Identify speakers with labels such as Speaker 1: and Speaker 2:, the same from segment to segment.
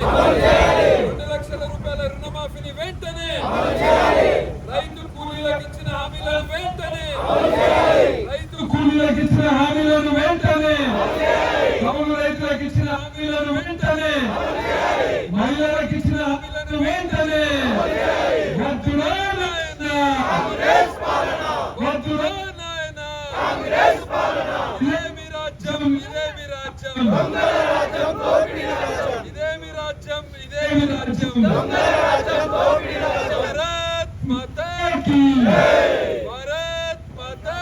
Speaker 1: రెండు లక్షల రూపాయల రుణమాఫీని వెంటనే రైతు కూలీలకు ఇచ్చిన హామీలను వెంటనే రైతు కూలీలకు ఇచ్చిన హామీలను వెంటనే కౌలు రైతులకు ఇచ్చిన హామీలను వెంటనే
Speaker 2: మహిళలకు ఇచ్చిన హామీలను వెంటనే ఇదేమి రాజ్యం? ఇదేమి రాజ్యం? రాజ్యం ఇదేమి రాజ్యం
Speaker 1: భారత్ మాతా కీ
Speaker 2: భారత్ మాతా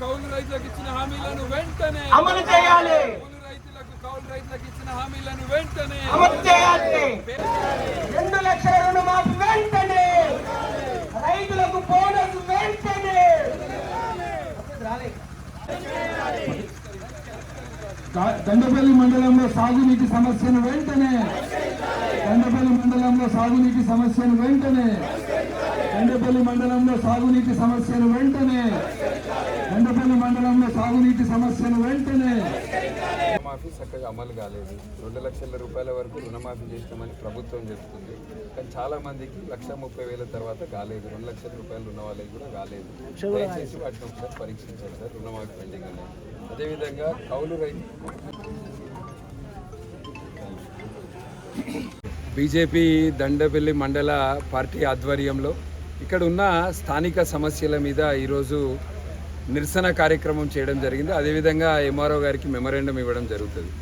Speaker 1: కౌలు రైతులకు ఇచ్చిన హామీలను వెంటనే
Speaker 2: అమలు చేయాలి.
Speaker 1: కూలి రైతులకు కౌలు రైతులకు ఇచ్చిన హామీలను వెంటనే
Speaker 2: అమలు చేయాలి. రెండు లక్షల రుణమాఫీ వెంటనే. రైతులకు బోనస్ వెంటనే.
Speaker 1: దండపల్లి మండలంలో సాగునీటి సమస్యను వెంటనే. దండపల్లి మండలంలో సాగునీటి సమస్యను వెంటనే. దండపల్లి మండలంలో సాగునీటి సమస్యను వెంటనే. దండపల్లి మండలంలో సాగునీటి సమస్యను వెంటనే.
Speaker 3: రుణమాఫీ చక్కగా అమలు కాలేదు. రెండు లక్షల రూపాయల వరకు రుణమాఫీ చేస్తామని ప్రభుత్వం చెప్తుంది. కానీ చాలా మందికి లక్ష ముప్పై వేల తర్వాత కాలేదు. రెండు లక్షల రూపాయలు ఉన్న వాళ్ళకి కూడా కాలేదు. దయచేసి వాటిని ఒకసారి పరీక్షించాలి సార్. రుణమాఫీ పెండింగ్ అనేది. అదేవిధంగా కౌలు రైతు బీజేపీ దండపల్లి మండల పార్టీ ఆధ్వర్యంలో ఇక్కడ ఉన్న స్థానిక సమస్యల మీద ఈరోజు నిరసన కార్యక్రమం చేయడం జరిగింది. అదేవిధంగా ఎంఆర్ఓ గారికి మెమరాండం ఇవ్వడం జరుగుతుంది.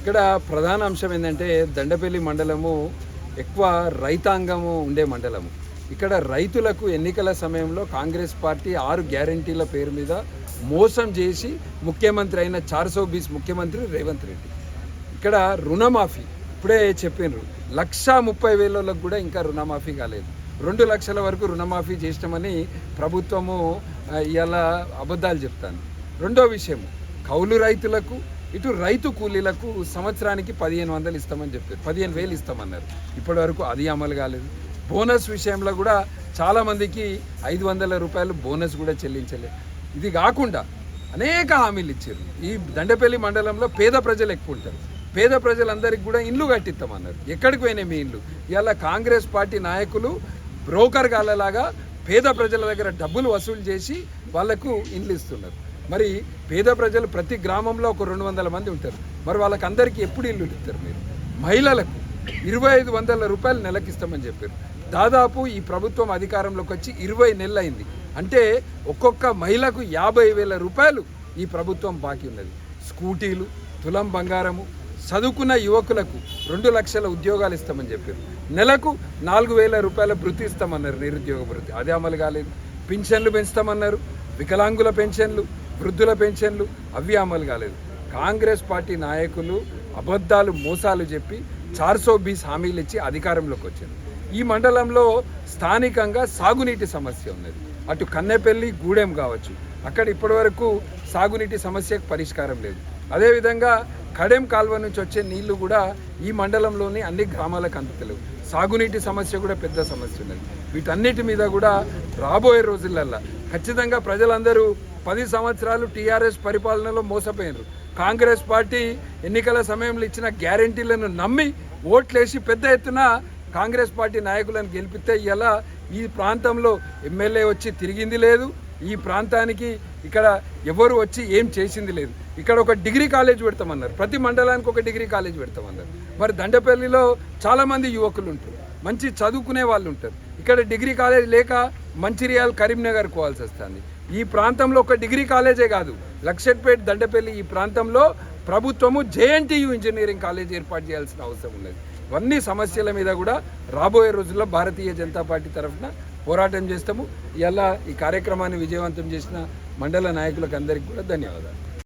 Speaker 3: ఇక్కడ ప్రధాన అంశం ఏంటంటే దండపల్లి మండలము ఎక్కువ రైతాంగము ఉండే మండలము. ఇక్కడ రైతులకు ఎన్నికల సమయంలో కాంగ్రెస్ పార్టీ ఆరు గ్యారంటీల పేరు మీద మోసం చేసి ముఖ్యమంత్రి అయిన చార్సో బీస్ ముఖ్యమంత్రి రేవంత్ రెడ్డి. ఇక్కడ రుణమాఫీ ఇప్పుడే చెప్పినారు. లక్షా ముప్పై వేలకు కూడా ఇంకా రుణమాఫీ కాలేదు. రెండు లక్షల వరకు రుణమాఫీ చేసినామని ప్రభుత్వము ఆ, ఇవాళ అబద్ధాలు చెప్తాను రెండో విషయం కౌలు రైతులకు ఇటు రైతు కూలీలకు సంవత్సరానికి పదిహేను వందలు ఇస్తామని చెప్పారు. పదిహేను వేలు ఇస్తామన్నారు. ఇప్పటి వరకు అది అమలు కాలేదు. బోనస్ విషయంలో కూడా చాలామందికి ఐదు వందల రూపాయలు బోనస్ కూడా చెల్లించలేదు ఇది కాకుండా అనేక హామీలు ఇచ్చారు. ఈ దండపల్లి మండలంలో పేద ప్రజలు ఎక్కువ ఉంటారు. పేద ప్రజలందరికీ కూడా ఇండ్లు కట్టిస్తామన్నారు. ఎక్కడికి పోయినాయి మీ ఇల్లు ఇవాళ కాంగ్రెస్ పార్టీ నాయకులు బ్రోకర్ గాళ్ళలాగా పేద ప్రజల దగ్గర డబ్బులు వసూలు చేసి వాళ్ళకు ఇండ్లు ఇస్తున్నారు. మరి పేద ప్రజలు ప్రతి గ్రామంలో ఒక రెండు వందల మంది ఉంటారు. మరి వాళ్ళకి అందరికీ ఎప్పుడు ఇల్లు ఇస్తారు మీరు? మహిళలకు ఇరవై ఐదు వందల రూపాయలు నెలకి ఇస్తామని చెప్పారు. దాదాపు ఈ ప్రభుత్వం అధికారంలోకి వచ్చి ఇరవై నెలలైంది అంటే ఒక్కొక్క మహిళకు యాభై వేల రూపాయలు ఈ ప్రభుత్వం బాకీ ఉన్నది. స్కూటీలు తులం బంగారము చదువుకున్న యువకులకు రెండు లక్షల ఉద్యోగాలు ఇస్తామని చెప్పారు. నెలకు నాలుగు వేల రూపాయల భృతి ఇస్తామన్నారు నిరుద్యోగ భృతి. అదే అమలు కాలేదు. పింఛన్లు పెంచుతామన్నారు. వికలాంగుల పెన్షన్లు వృద్ధుల పెన్షన్లు అవి అమలు కాలేదు. కాంగ్రెస్ పార్టీ నాయకులు అబద్ధాలు మోసాలు చెప్పి చార్సో బీస్ హామీలు ఇచ్చి అధికారంలోకి వచ్చారు. ఈ మండలంలో స్థానికంగా సాగునీటి సమస్య ఉన్నది. అటు కన్నెపల్లి గూడెం కావచ్చు. అక్కడ ఇప్పటివరకు సాగునీటి సమస్యకు పరిష్కారం లేదు. అదేవిధంగా కడెం కాల్వ నుంచి వచ్చే నీళ్ళు కూడా ఈ మండలంలోని అన్ని గ్రామాలకు అందుతలేవు. సాగునీటి సమస్య కూడా పెద్ద సమస్య ఉన్నది. వీటన్నిటి మీద కూడా రాబోయే రోజులల్లా ఖచ్చితంగా ప్రజలందరూ పది సంవత్సరాలు టీఆర్ఎస్ పరిపాలనలో మోసపోయినారు. కాంగ్రెస్ పార్టీ ఎన్నికల సమయంలో ఇచ్చిన గ్యారంటీలను నమ్మి ఓట్లేసి పెద్ద ఎత్తున కాంగ్రెస్ పార్టీ నాయకులను గెలిపితే ఇలా ఈ ప్రాంతంలో ఎమ్మెల్యే వచ్చి తిరిగింది లేదు. ఈ ప్రాంతానికి ఇక్కడ ఎవరు వచ్చి ఏం చేసింది లేదు. ఇక్కడ ఒక డిగ్రీ కాలేజ్ పెడతామన్నారు. ప్రతి మండలానికి ఒక డిగ్రీ కాలేజ్ పెడతామన్నారు. మరి దండపల్లిలో చాలామంది యువకులు ఉంటారు. మంచి చదువుకునే వాళ్ళు ఉంటారు. ఇక్కడ డిగ్రీ కాలేజ్ లేక మంచిర్యాల కరీంనగర్ పోవాల్సి వస్తుంది. ఈ ప్రాంతంలో ఒక డిగ్రీ కాలేజే కాదు. లక్షట్పేట్ దండపల్లి ఈ ప్రాంతంలో ప్రభుత్వము జేఎన్టీయు ఇంజనీరింగ్ కాలేజ్ ఏర్పాటు చేయాల్సిన అవసరం ఉన్నది. ఇవన్నీ సమస్యల మీద కూడా రాబోయే రోజుల్లో భారతీయ జనతా పార్టీ తరఫున పోరాటం చేస్తాము. ఇలా ఈ కార్యక్రమాన్ని విజయవంతం చేసిన మండల నాయకులకు అందరికీ కూడా ధన్యవాదాలు.